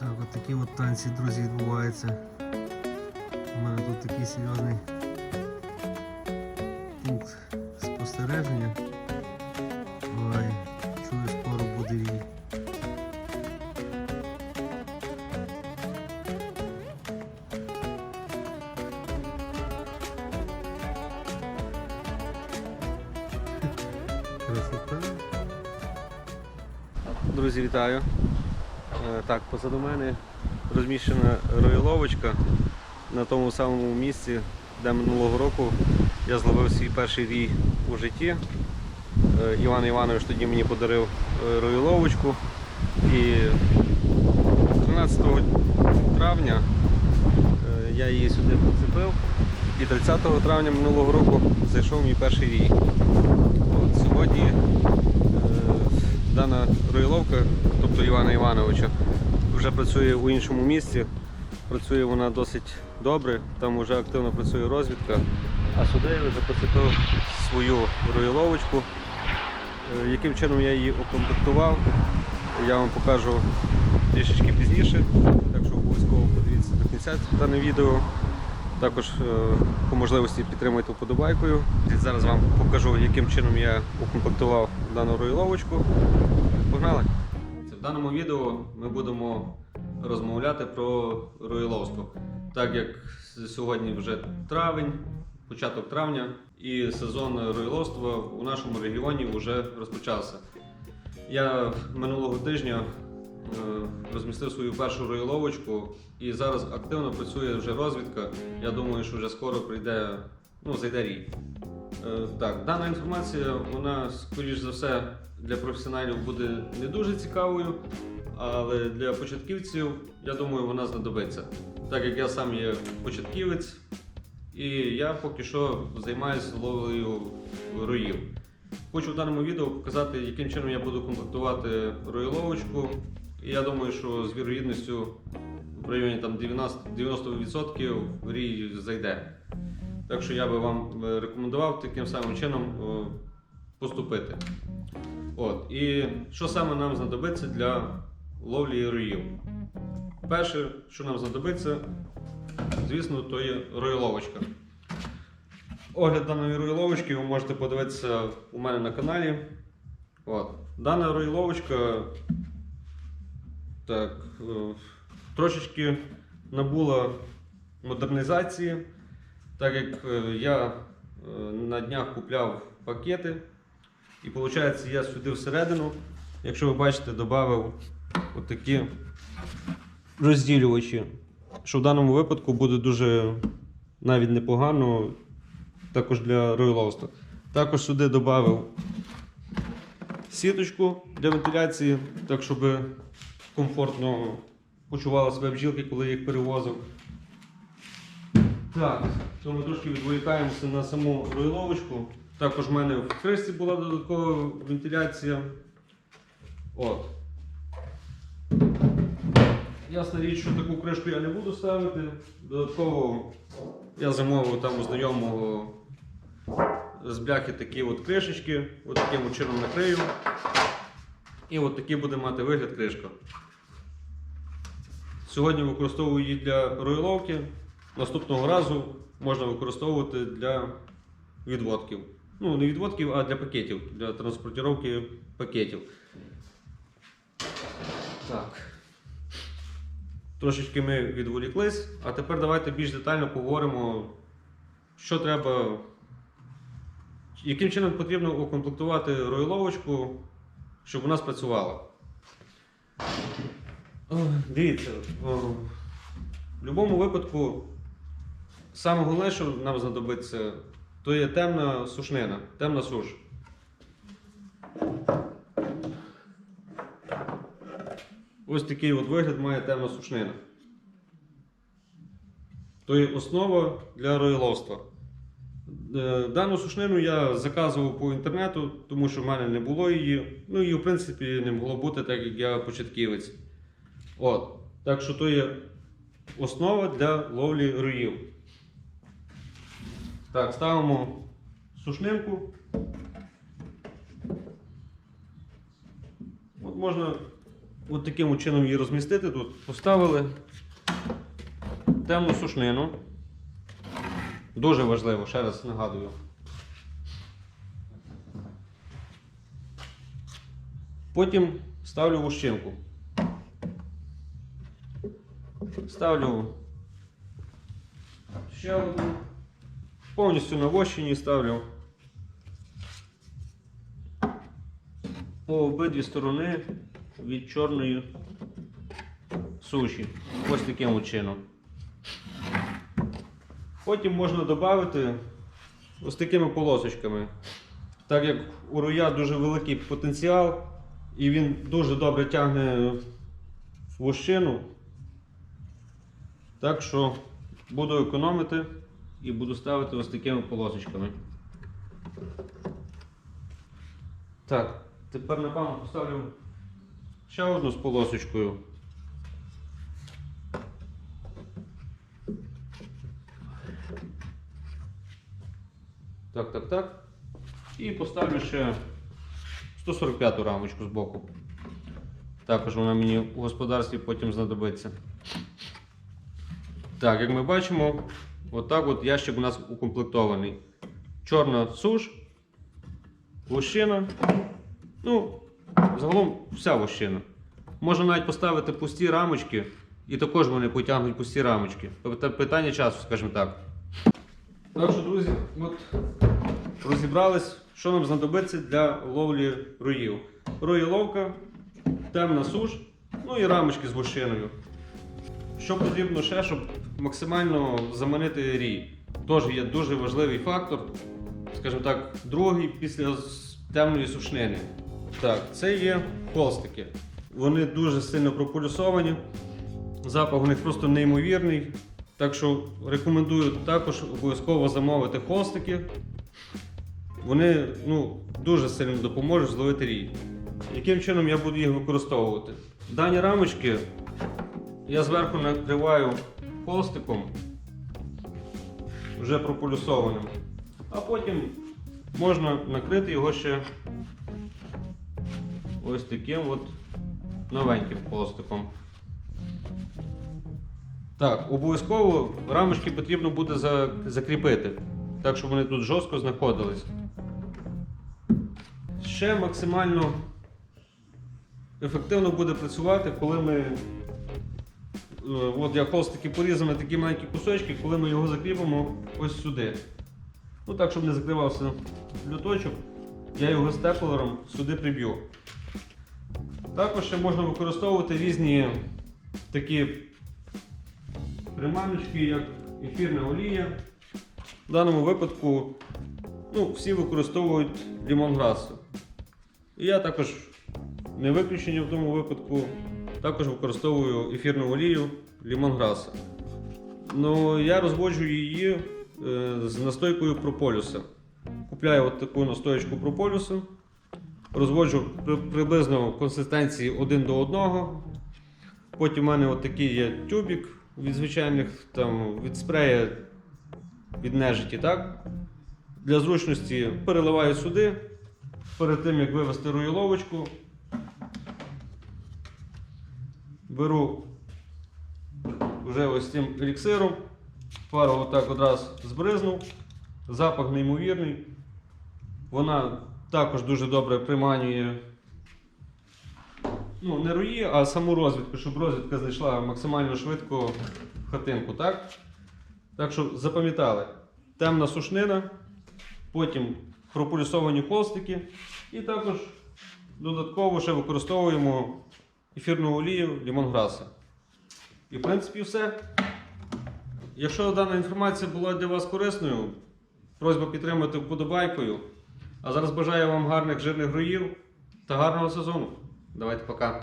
Так, от такі от танці, друзі, відбуваються. У мене тут такий серйозний пункт спостереження. Ой, чую, скоро буде рій. Красота. Друзі, вітаю. Е, Так, позаду мене розміщена рояловочка на тому самому місці, де минулого року я зловив свій перший рій у житті. Е, Іван Іванович тоді мені подарив е, рояловочку. І 13 травня я її сюди поцепив. І 30 травня минулого року зайшов мій перший рій. От, сьогодні дана рояловка, тобто Івана Івановича, вже працює у іншому місці. Працює вона досить добре, там вже активно працює розвідка. А сюди я вже поцепив свою рояловочку. Е, Яким чином я її укомплектував, я вам покажу трішечки пізніше. Так що обов'язково подивіться до кінця дане відео. Також е, по можливості підтримуйте вподобайкою. Зараз вам покажу, яким чином я укомплектував дану роїловочку. Погнали! В даному відео ми будемо розмовляти про роїловство. Так як сьогодні вже травень, початок травня, і сезон роїловства у нашому регіоні вже розпочався. Я минулого тижня е, розмістив свою першу роїловочку і зараз активно працює вже розвідка. Я думаю, що вже скоро прийде, ну, зайде рій. Е, Так, дана інформація, вона, скоріш за все, для професіоналів буде не дуже цікавою, але для початківців, я думаю, вона знадобиться. Так як я сам є початківець, і я поки що займаюся ловлею роїв. Хочу в даному відео показати, яким чином я буду комплектувати роїловочку. І я думаю, що з вірогідністю в районі там 90%, 90% рій зайде. Так що я би вам е, рекомендував таким самим чином е, поступити. От. І що саме нам знадобиться для ловлі роїв? Перше, що нам знадобиться, звісно, то є роїловочка. Огляд даної роїловочки ви можете подивитися у мене на каналі. От. Дана роїловочка так, е, трошечки набула модернізації, так як е, я е, на днях купляв пакети. І виходить, я сюди всередину, якщо ви бачите, додав отакі розділювачі, що в даному випадку буде дуже навіть непогано також для ройловства. Також сюди додав сіточку для вентиляції, так щоб комфортно почували себе бджілки, коли їх перевозив. Так, то ми трошки відволікаємося на саму ройловочку. Також в мене в кришці була додаткова вентиляція. От. Ясна річ, що таку кришку я не буду ставити. Додатково я замовив там у знайомого з бляхи такі от кришечки, от таким чином накрию. І от такий буде мати вигляд кришка. Сьогодні використовую її для роїловки. Наступного разу можна використовувати для відводків. Ну, не відводків, а для пакетів, для транспортировки пакетів. Так. Трошечки ми відволіклись, а тепер давайте більш детально поговоримо, що треба, яким чином потрібно укомплектувати ройловочку, щоб вона спрацювала. Дивіться, в будь-якому випадку, саме головне, що нам знадобиться, то є темна сушнина, темна суш. Ось такий от вигляд має темна сушнина. То є основа для роїловства. Е, Дану сушнину я заказував по інтернету, тому що в мене не було її. Ну і в принципі не могло бути, так як я початківець. От. Так що то є основа для ловлі роїв. Так, ставимо сушнинку. От можна от таким чином її розмістити тут. Поставили темну сушнину. Дуже важливо, ще раз нагадую. Потім ставлю вущинку. Ставлю ще одну. Повністю на вощині ставлю. По обидві сторони від чорної суші. Ось таким чином. Потім можна додати ось такими полосочками. Так як у роя дуже великий потенціал і він дуже добре тягне вощину. Так що буду економити і буду ставити ось такими полосочками. Так, тепер напевно поставлю ще одну з полосочкою. Так, так, так. І поставлю ще 145 рамочку з боку. Також вона мені у господарстві потім знадобиться. Так, як ми бачимо, отак от ящик у нас укомплектований. Чорна суш, вощина. Ну, загалом вся вощина. Можна навіть поставити пусті рамочки, і також вони потягнуть пусті рамочки. Тобто питання часу, скажімо так. Так що, друзі, от розібрались, що нам знадобиться для ловлі роїв. Роїловка, темна суш, ну і рамочки з вощиною. Що потрібно ще, щоб максимально заманити рій? Теж є дуже важливий фактор, скажімо так, другий після темної сушнини. Так, це є холстики. Вони дуже сильно пропульсовані. Запах у них просто неймовірний. Так що рекомендую також обов'язково замовити холстики. Вони ну, дуже сильно допоможуть зловити рій. Яким чином я буду їх використовувати? Дані рамочки я зверху накриваю холстиком, вже прополюсованим, а потім можна накрити його ще ось таким от новеньким холстиком. Так, обов'язково рамочки потрібно буде закріпити, так щоб вони тут жорстко знаходились. Ще максимально ефективно буде працювати, коли ми. Е, От я холстики порізав на такі маленькі кусочки, коли ми його закріпимо ось сюди. Ну так, щоб не закривався люточок, я його степлером сюди приб'ю. Також ще можна використовувати різні такі приманочки, як ефірна олія. В даному випадку ну, всі використовують лімонграсу. І я також не виключення в тому випадку. Також використовую ефірну олію лімонграса. Ну, я розводжу її е, з настойкою прополюса. Купляю от таку настоєчку прополюсу, розводжу при- приблизно консистенції 1 до 1. Потім у мене от такий є тюбік від звичайних там, від спрея від нежиті. Так? Для зручності переливаю сюди. Перед тим як вивести роїловочку, беру вже ось цим еліксиром, пару отак одразу збризнув, запах неймовірний. Вона також дуже добре приманює ну, не рої, а саму розвідку, щоб розвідка знайшла максимально швидко в хатинку. Так, так що запам'ятали, темна сушнина, потім пропульсовані холстики і також додатково ще використовуємо ефірну олію лімонграса. І в принципі все. Якщо дана інформація була для вас корисною, просьба підтримати вподобайкою. А зараз бажаю вам гарних жирних гроїв та гарного сезону. Давайте пока.